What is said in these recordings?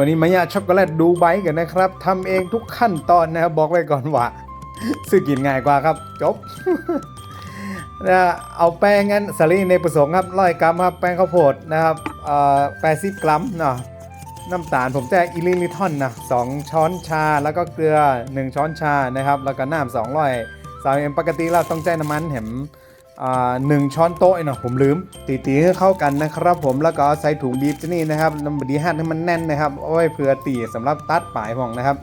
วันนี้มายาช็อกโกแลตดูไบกันนะครับทำเองทุกขั้นตอนนะครับบอกไว้ก่อนว่าซื้อกินง่ายกว่าครับ จบนะเอาแป้งงั้นสาลีในผสมครับร้อยกรัมครับแป้งข้าวโพดนะครับแปดสิบกรัมเนาะน้ำตาลผมจะอิลิลิทอนนะสองช้อนชาแล้วก็เกลือ 1 ช้อนชานะครับ แล้วก็น้ำสองร้อยสามเอ็มปกติเราต้องใจน้ำมันเห็ม หนึ่งช้อนโต๊ะเนาะผมลืม ตีตีให้เข้ากันนะครับ ผมแล้วก็เอาใส่ถุงบีบที่นี่นะครับน้ำบดีหั่นให้มันแน่นนะครับเอาไว้เผื่อตีสำหรับตัดปลายของนะครับ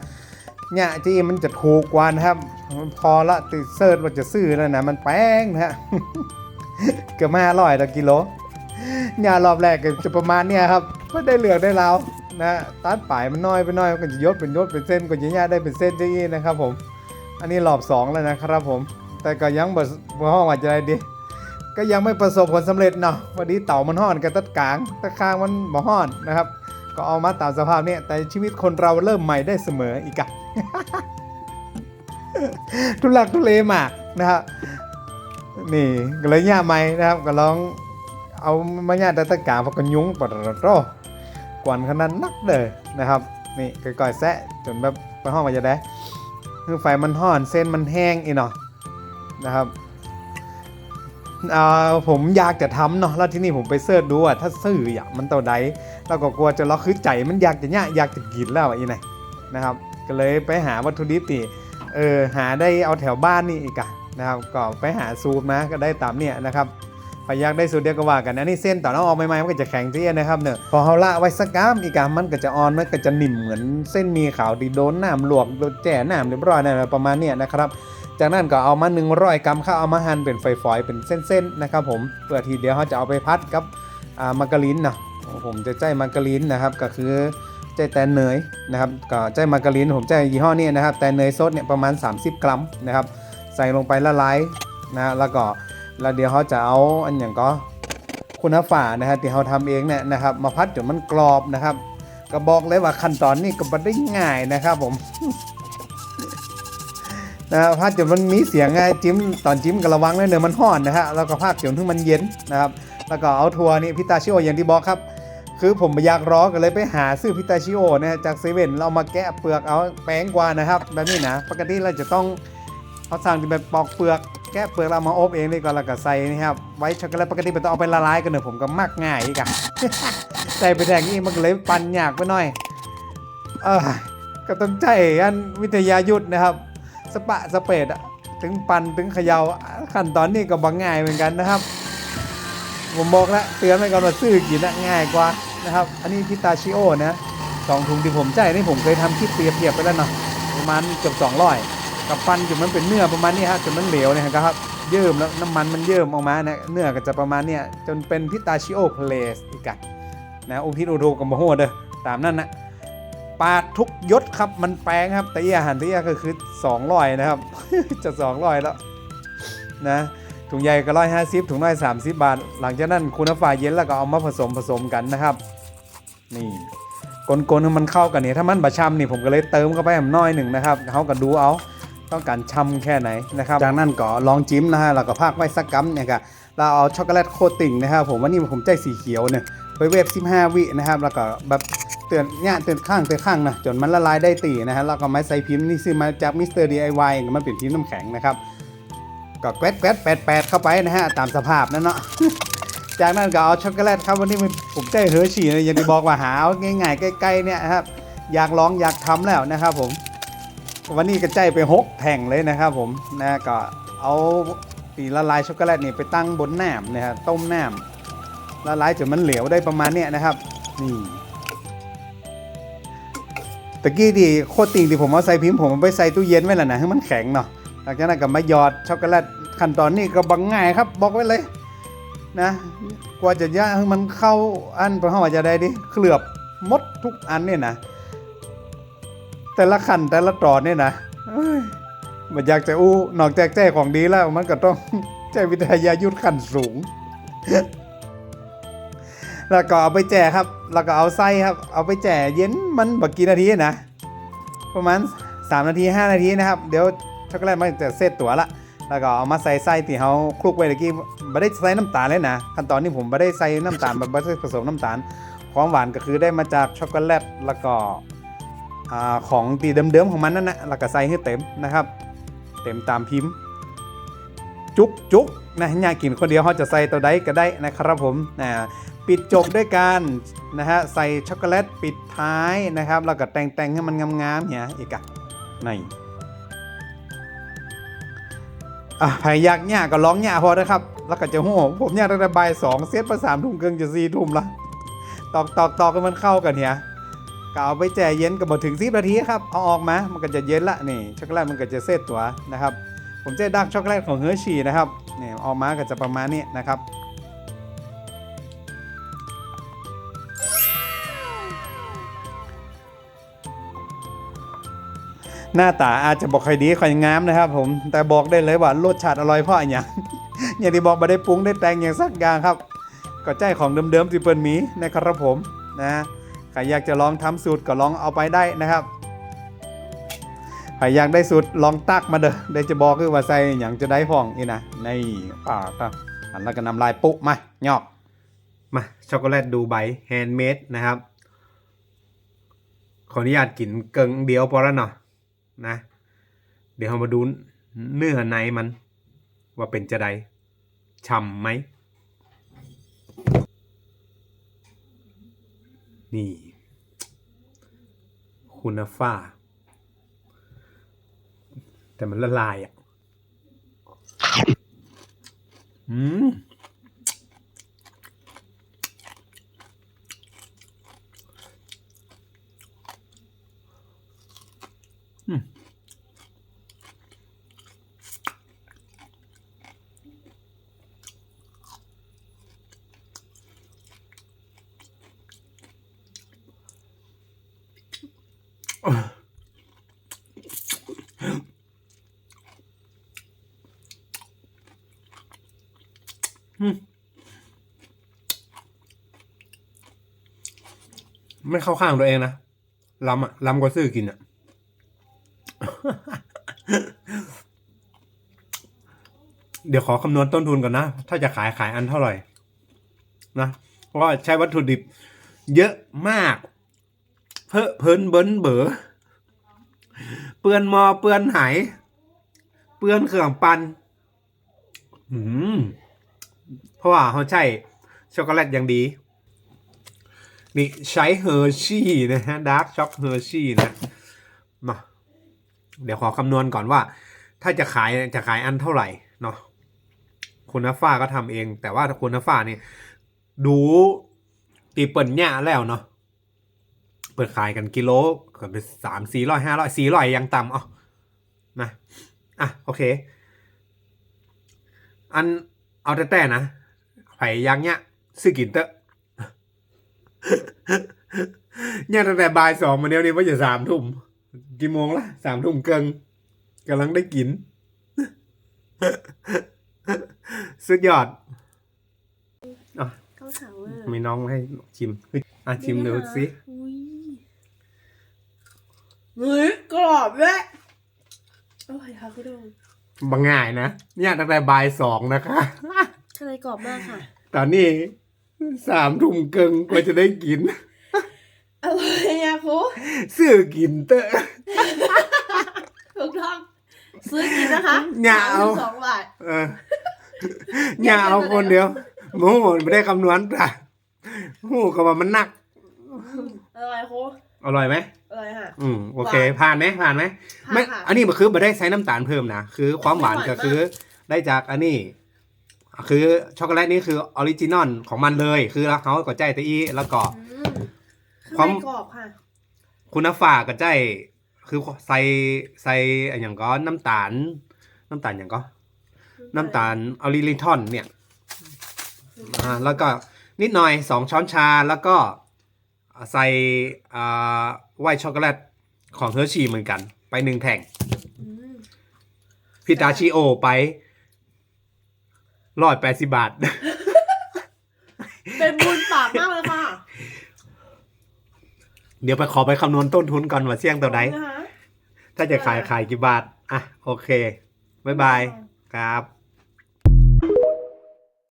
เนี่ยที่มันจะถูกกว่านะครับ พอละติดเซิร์ชว่าจะซื้อแล้วนะมันแป้งนะฮะเกือบมาอร่อยต่อกิโลเนี่ยรอบแรกก็จะประมาณเนี่ยครับไม่ได้เหลือกได้แล้วนะตัดปลายมันน้อยไปน้อยก็จะยดเป็นยดเป็นเส้นก็จะย่าได้เป็นเส้นจีนะครับผม อันนี้รอบสองแล้วนะครับผม แต่ก็ยังบ่บ่ห้องว่าจะได้ดี ก็ยังไม่ประสบผลสำเร็จเนาะวันนี้เต่ามันห่อนกับตัดกลางตะคางมันบ่ห่อนนะครับ ก็เอามาตามสภาพเนี่ยแต่ชีวิตคนเราเริ่มใหม่ได้เสมออีกอะทุลักทุเลมากนะครับนี่ก็เลยย่าไม่นะครับก็ลองเอามาย่าตะตะกางพกกันยุ้งปะโตกวนขนาดนักเลยนะครับ นี่ก่อยแซะจนแบบไปห้องมาจะได้คือไฟมันห่อนเส้นมันแห้งอีเนาะ นะครับอ่าผมอยากจะทำเนาะแล้วที่นี่ผมไปเสิร์ชดูอะถ้าซื้ออะมันต่าใดเราก็กลัวจะล็อกคือใจมันอยากจะเนี่ยอยากจะกินแล้วอีไนนะครับ ก็เลยไปหาวัตถุดิบตีเออหาได้เอาแถวบ้านนี่อีกอะนะครับก็ไปหาสูตรมาก็ได้ตามเนี่ยนะครับพอยากได้สูตรเดียวก็ว่ากันนะนี่เส้นต่อนเอาออกใหม่ๆมันก็จะแข็งเตี้ยนะครับเนอะพอเขาละไว้สักกามอีกอะมันก็จะอ่อนมันก็จะนิ่มเหมือนเส้นมีขาวที่โดนน้ำลวกโดนแจ่น้ำเรียบร้อยนั่นแหละประมาณเนี้ยนะครับ จากนั้นก็เอามา100กรัมข้าวเอามาหั่นเป็นฝอยๆเป็นเส้นๆนะครับผมเพื่อทีเดียวเขาจะเอาไปพัดกับมาการินนะผมจะใจมาการินนะครับก็คือใจแตนเนยนะครับก็ใจมาการินผมใจยี่ห้อนี้นะครับ แตนเนยสดเนี่ยประมาณ 30 กรัมนะครับใส่ลงไปละลายนะแล้วก็แล้วเดี๋ยวเขาจะเอาอันอย่างก็คุณฝานะฮะที่เขาทำเองเนี่ยนะครับ มาพัดจนมันกรอบนะครับ ก็บอกเลยว่าขั้นตอนนี้ก็ไม่ได้ง่ายนะครับผม นะครับพัดจนมันมีเสียงไงจิ้มตอนจิ้มก็ระวังเลยเนื้อมันห่อนนะฮะแล้วก็พักจนถึงมันเย็นนะครับแล้วก็เอาทัวร์นี่พิตาชิโออย่างที่บอกครับ คือผมอยากร้องก็เลยไปหาซื้อพิตาชิโอนะจากเซเว่นเรามาแกะเปลือกเอาแป้งกว่านะครับ แบบนี้นะปกติเราจะต้องเขาสั่งที่แบบปอกเปลือกแกะเปลือกเรามาอบเองนี่ก็แล้วก็ใส่นี่ครับไว้ช็อกโกแลตปกติมันต้องเอาไปละลายกันเนอะผมก็มักง่ายอีกอะใส่ไปแทงนี่มันก็เลยปั่นยากไปหน่อยเออก็ต้องใจอันวิทยายุทธนะครับ สปะสเปดถึงปันถึงเขยาขั้นตอนนี้ก็บังง่ายเหมือนกันนะครับ ผมบอกแล้วเตือนไว้ก่อนว่าซื้อกินนะง่ายกว่านะครับ อันนี้พิตาชิโอนะสองถุงที่ผมใจายนี่ผมเคยทำคลิปเปรียบเทียบไปแล้วเนาะประมาณเกือบสองร้อยกับปันจนมันเป็นเนื้อประมาณนี้ฮะจนมันเหลวเนี่ยครับเยิ้มแล้วน้ำมันมันเยิ้มออกมานะเนื้อก็จะประมาณเนี้ยจนเป็นพิตาชิโอเพลสอีกอะนะอุพิโอโดกับโมโหเด้อตามนั้นนะ ปาดทุกยศครับมันแปลงครับตีอาหารที่ก็คือ200นะครับ จะ200แล้วนะถุงใหญ่ก็ร้อยห้าสิบถุงน้อย30บาท หลังจากนั้นคุณฟ้าเย็นแล้วก็เอามาผสมผสมกันนะครับ นี่กลนๆให้มันเข้ากันเนี่ยถ้ามันบะชำนี่ผมก็เลยเติมเข้าไปหน้อยหนึ่งนะครับเขาก็ดูเอาต้องการชำแค่ไหนนะครับจากนั้นก็ลองจิ้มนะฮะแล้วก็พากไว้สักกัมเนี่ยครับเราเอาช็อกโกแลตโคตติ้งนะครับผมว่านี่ผมใจสีเขียวเนี่ยไปเวฟ15 วินะครับแล้วก็แบบ เตือนเนี่ยเตือนข้างเตือนข้างนะจนมันละลายได้ตีนะฮะแล้วก็ไม้ใส่พิมพ์นี่ซื้อมาจากมิสเตอร์ดีไอวายมันเป็นพิมพ์น้ำแข็งนะครับก็แกวดแกวดแปดแปดเข้าไปนะฮะตามสภาพนั่นเนาะจากนั้นก็เอาช็อกโกแลตครับวันนี้ผมใจเฮอร์ชี่นะอย่างที่บอกว่าหาเอาง่ายๆใกล้ๆเนี่ยครับอยากลองอยากทำแล้วนะครับผม วันนี้ก็ใจไปหกแผ่งเลยนะครับผมนะก็เอาตีละลายช็อกโกแลตนี่ไปตั้งบนน้ำนะฮะต้มน้ำละลายจนมันเหลวได้ประมาณเนี้ยนะครับนี่ ตะกี้ที่โคตรติ่งที่ผมเอาใส่พิมพ์ผมเอาไปใส่ตู้เย็นไว้แล้วนะให้มันแข็งเนาะหลังจากนั้นก็มาหยอดช็อกโกแลตขั้นตอนนี้ก็บังง่ายครับบอกไว้เลยนะกว่าจะย่างมันเข้าอันเพราะว่าจะได้ดิเคลือบมดทุกอันเนี่ยนะแต่ละขั้นแต่ละตอนเนี่ยนะมันอยากจะอู้นอกจากแจ้ของดีแล้วมันก็ต้องใช้วิทยายุทธขั้นสูง แล้วก็เอาไปแจกครับ แล้วก็เอาไส้ครับ เอาไปแจกเย็นมันบักกี่นาทีนะ ประมาณ 3 นาที 5 นาทีนะครับ เดี๋ยวช็อกโกแลตมันจะเซตตัวละ แล้วก็เอามาใส่ไส้ที่เขาคลุกไว้ตะกี้ไม่ได้ใส่น้ำตาลเลยนะ ขั้นตอนนี้ผมไม่ได้ใส่น้ำตาลแบบไม่ได้ผสมน้ำตาล ความหวานก็คือได้มาจากช็อกโกแลต แล้วก็ของตีเดิมๆของมันนั่นนะแล้วก็ใส่ให้เต็มนะครับ เต็มตามพิมพ์ จุกจุกนะอยากกินคนเดียวเขาจะใส่ตัวใดก็ได้นะครับผมนะ ปิดจบด้วยการนะฮะใส่ช็อกโกแลตปิดท้ายนะครับ แล้วก็แต่งแต่งๆให้มันงามๆเนี่ยอีกอะนี่อะใครอยากเนี่ยก็ร้องเนี่ยพอนะครับ แล้วก็จะโหผมเนี่ยตั้งแต่บ่ายสองเซตประสามทุ่มเกินจะสี่ทุ่มละตอกตอกตอกกันมันเข้ากันเนี่ยก็เอาไปแช่เย็นกับมาถึงสิบนาทีครับ เอาออกมา มันก็จะเย็นละนี่ช็อกโกแลตมันก็จะเซตตัวนะครับ ผมจะดักช็อกโกแลตของเฮอร์ชีนะครับนี่ออกมาก็จะประมาณนี้นะครับ หน้าตาอาจจะบอกใครดีใครงามนะครับ ผมแต่บอกได้เลยว่ารสชาติอร่อยเพราะอย่างอย่างที่บอกมาได้ปรุงได้แต่งอย่างสักอย่างครับ ก็ใจของเดิมๆที่เปิ้นมีนะครับผมนะใครอยากจะลองทำสูตรก็ลองเอาไปได้นะครับใครอยากได้สูตรลองตักมาเด้อเดี๋ยวจะบอกคือว่าใส่อย่างจะได้พ่องนี่นะในปากครับอันแล้วก็นำลายปุ๊มาหยอกมาช็อกโกแลตดูไบแฮนด์เมดนะครับขออนุญาตกินเกิงเดียวพอแล้วเนาะ นะ เดี๋ยวเรามาดูเนื้อในมัน ว่าเป็นจะไดฉ่ำไหม นี่ คุณฟ้า แต่มันละลายอะ อืม ไม่เข้าข้างตัวเองนะล้ำอะล้ำกว่าซื้อกินอะ เดี๋ยวขอคำนวณต้นทุนก่อนนะ ถ้าจะขายขายอันเท่าไหร่ นะเพราะว่าใช้วัตถุดิบ เยอะมาก เพอเพลินเบิ้นเบอเปื้อนมอเปื้อนไหายเปื้อนเครื่องปันอืมเพราะว่าเขาใช้ช็อกโกแลตอย่างดี นี่ใช้เฮอร์ชี่นะฮะดาร์กช็อกเฮอร์ชี่นะมา เดี๋ยวขอคำนวณก่อนว่า ถ้าจะขายจะขายอันเท่าไหร่เนาะคุณนัฟฟ้าก็ทำเอง แต่ว่าคุณนัฟฟ้านี่ดูตีเปิลเนี่ยแล้วเนาะเปิดขายกันกิโลก็เป็นสามสี่ร้อยห้าร้อยสี่ร้อยยังต่ำอ๋อนะอะโอเค อันเอาแต่แต่นะไผ่ยังเนี่ยซื้อกินเตอะเนี่ยตั้งแต่บ่ายสองมาเนี้ยนี่ว่าจะสามทุ่ม กี่โมงละสามทุ่มเกิงกำลังได้กิน สุดยอดข้าวสาวอะมีน้องมาให้ชิมเฮ้ยอะชิมดูสิอุ้ยเฮ้ยกรอบเลยอร่อยค่ะคุณดงบางง่ายนะเนี่ยตั้งแต่บ่ายสองนะคะทะเลกรอบมากค่ะ ตอนนี้สามทุ่มเกิงกว่าจะได้กิน อร่อยอะครูซื้อกินเตอะถูกต้องซื้อกินนะคะอย่าเอา สองบาทเอออย่าเอาคนเดียวโม่ไม่ได้คำนวณจ้ะโอ้ก็ว่ามันหนักอร่อยครูอร่อยไหมอร่อยค่ะอืมโอเคหวานผ่านไหมผ่านไหมผ่านไม่ค่ะอันนี้มันคือไม่ได้ใช้น้ำตาลเพิ่มนะ คือความหวานไม่หวานก็คือได้จากอันนี้ คือช็อกโกแลตนี่คือออริจินอลของมันเลย คือเขาก็ใจตะอีแล้วก็ อืม ความข้างในกรอบค่ะ คุณฟ้าก็ใจ คือใส่ใส่อนอย่างก็น้ำตาล น้ำตาลอย่างก็ น้ำตาลออริลิทอนเนี่ยอ่าแล้วก็นิดหน่อยสองช้อนชาแล้วก็ใส่อ่าไวท์ช็อกโกแลตของเฮอร์ชีเหมือนกัน ไปหนึ่งแท่งอืมพิตาชิโอไปร้อยแปดสิบาท เป็นบุญปากมากเลยค่ะ เดี๋ยวไปขอไปคำนวณต้นทุนก่อนว่าเสี่ยงตัวใดนะคะ ถ้าจะขายขายกี่บาท อะ โอเค บ๊ายบาย ครับ